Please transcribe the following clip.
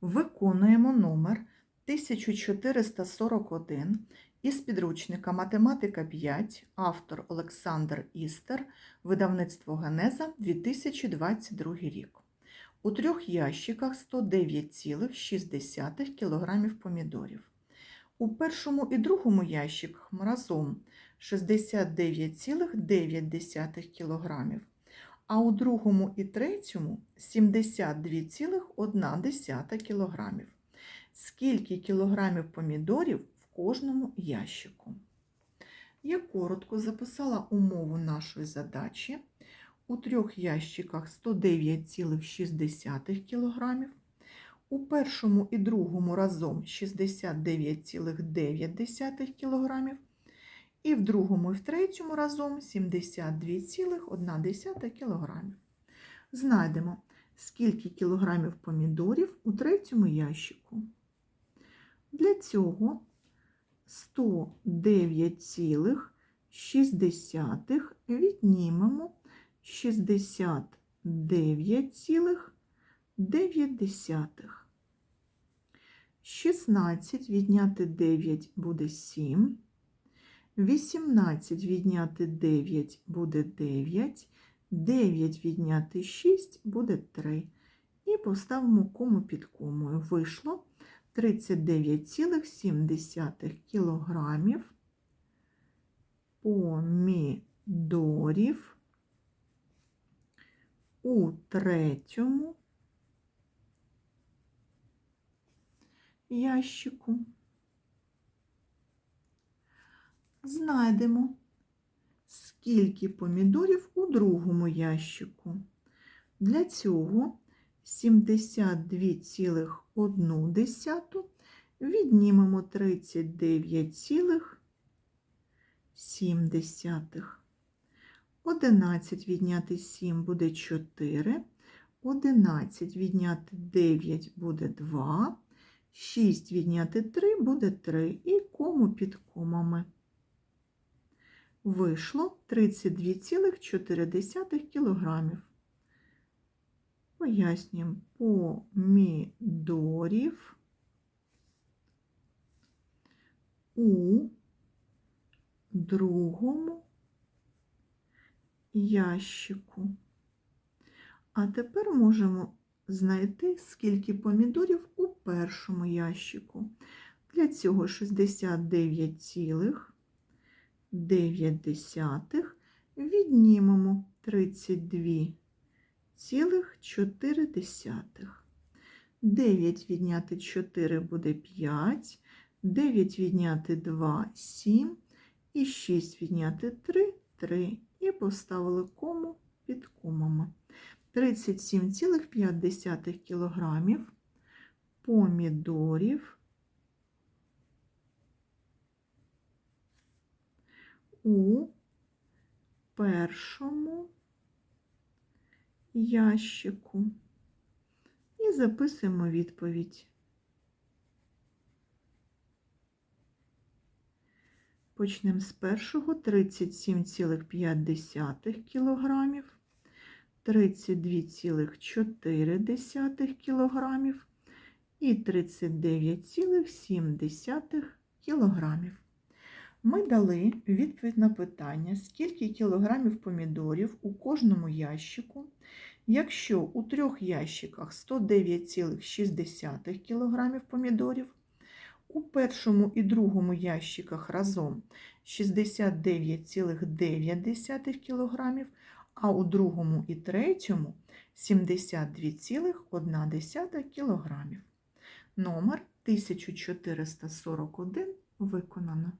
Виконуємо номер 1441 із підручника Математика 5, автор Олександр Істер, видавництво Генеза 2022 рік. У трьох ящиках 109,6 кг помідорів. У першому і другому ящиках разом 69,9 кг, а у другому і третьому 72,1 кг. Скільки кілограмів помідорів в кожному ящику? Я коротко записала умову нашої задачі. У трьох ящиках 109,6 кг, у першому і другому разом 69,9 кг, і в другому і в третьому разом 72,1 кг. Знайдемо, скільки кілограмів помідорів у третьому ящику. Для цього 109,6 віднімемо 69,9. 16 відняти 9 буде 7. 18 відняти 9 буде 9. 9 відняти 6 буде 3. І поставимо кому під комою. Вийшло 39,7 кілограмів помідорів у третьому ящику. Знайдемо, скільки помідорів у другому ящику. Для цього 72,1 віднімемо 39,7. 11 відняти 7 буде 4. 11 відняти 9 буде 2. 6 відняти 3 буде 3. І кому під комами. Вийшло 32,4 кілограмів. Пояснюємо помідорів у другому ящику. А тепер можемо знайти, скільки помідорів у першому ящику. Для цього 69,9 віднімемо 32,4. 9 відняти 4 буде 5, 9 відняти 2 – 7, і 6 відняти 3 – 3. І поставили кому під комами. 37,5 кілограмів помідорів у першому ящику. І записуємо відповідь. Почнемо з першого 37,5 кілограмів, 32,4 кілограмів і 39,7 кілограмів. Ми дали відповідь на питання, скільки кілограмів помідорів у кожному ящику, якщо у трьох ящиках 109,6 кілограмів помідорів, у першому і другому ящиках разом 69,9 кг, а у другому і третьому 72,1 кг. Номер 1441 виконано.